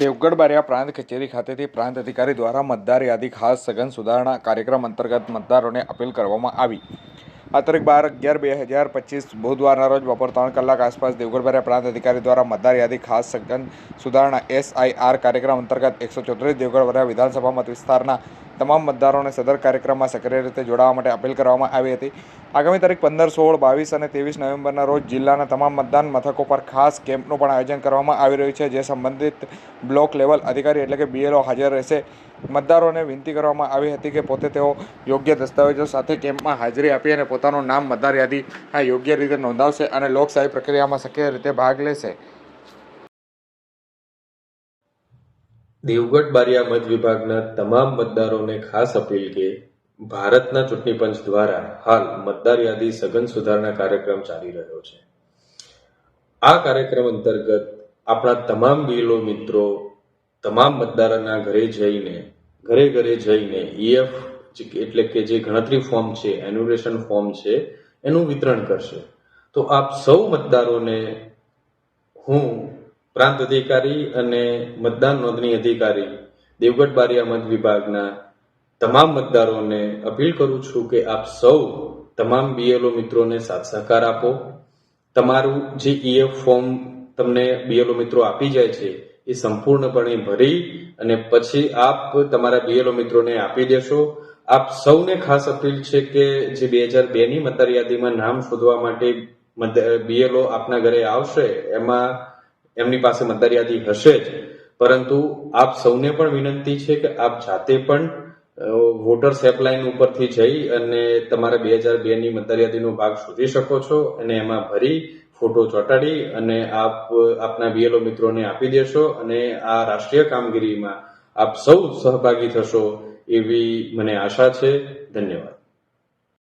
દેવગઢ બારિયા પ્રાંત કચેરી ખાતેથી પ્રાંત અધિકારી દ્વારા મતદાર યાદી, ખાસ સઘન સુધારણા કાર્યક્રમ અંતર્ગત મતદારોને અપીલ કરવામાં આવી. આ બાર અગિયાર બે હજાર પચીસ બુધવારના રોજ બપોર ત્રણ કલાક આસપાસ દેવગઢ બારિયા પ્રાંત અધિકારી દ્વારા મતદાર યાદી, ખાસ સઘન સુધારણા, એસઆઈઆર કાર્યક્રમ અંતર્ગત એકસો ચોત્રીસ દેવગઢ બારિયા વિધાનસભા મત વિસ્તારના તમામ મતદારોને સદર કાર્યક્રમમાં સક્રિય રીતે જોડાવા માટે અપીલ કરવામાં આવી હતી. આગામી તારીખ પંદર, સોળ, બાવીસ અને ત્રેવીસ નવેમ્બરના રોજ જિલ્લાના તમામ મતદાન મથકો પર ખાસ કેમ્પનું પણ આયોજન કરવામાં આવી રહ્યું છે, જે સંબંધિત બ્લોક લેવલ અધિકારી એટલે કે બીએલઓ હાજર રહેશે. મતદારોને વિનંતી કરવામાં આવી હતી કે પોતે તેઓ યોગ્ય દસ્તાવેજો સાથે કેમ્પમાં હાજરી આપી અને પોતાનું નામ, મતદાર યાદી આ યોગ્ય રીતે નોંધાવશે અને લોકશાહી પ્રક્રિયામાં સક્રિય રીતે ભાગ લેશે. દેવગઢ બારિયા મત વિભાગના તમામ મતદારોને ખાસ અપીલ કે ભારતના ચૂંટણી પંચ દ્વારા હાલ મતદાર યાદી સઘન સુધારણા કાર્યક્રમ ચાલી રહ્યો છે. આ કાર્યક્રમ અંતર્ગત આપણા તમામ ગીલો મિત્રો, તમામ મતદારોના ઘરે જઈને, ઘરે ઘરે જઈને ઈએફ એટલે કે જે ગણતરી ફોર્મ છે, એન્યુરેશન ફોર્મ છે, એનું વિતરણ કરશે. તો આપ સૌ મતદારોને હું પ્રાંત અધિકારી અને મતદાન નોંધણી અધિકારી દેવગઢ બારિયા મત વિભાગના તમામ મતદારોને અપીલ કરું છું કે આપ સૌ તમામ બીએલઓ મિત્રોને સાથ સહકાર આપો. તમારું જે ઈએફ ફોર્મ તમને બીએલઓ મિત્રો આપી જાય છે, એ સંપૂર્ણપણે ભરી અને પછી આપ તમારા બીએલઓ મિત્રોને આપી દેશો. આપ સૌને ખાસ અપીલ છે કે જે બે હજાર બેની મતદાર યાદીમાં નામ શોધવા માટે બીએલઓ આપના ઘરે આવશે, એમાં એમની પાસે મતદાર હશે જ. પરંતુ આપ સૌને પણ વિનંતી છે કે આપ જાતે પણ વોટર્સ હેલ્પલાઇન ઉપરથી જઈ અને તમારા બે હજાર બેની મતદાર ભાગ શોધી શકો છો અને એમાં ભરી, ફોટો ચોંટાડી અને આપ, આપના બીએલઓ મિત્રોને આપી દેશો અને આ રાષ્ટ્રીય કામગીરીમાં આપ સૌ સહભાગી થશો એવી મને આશા છે. ધન્યવાદ.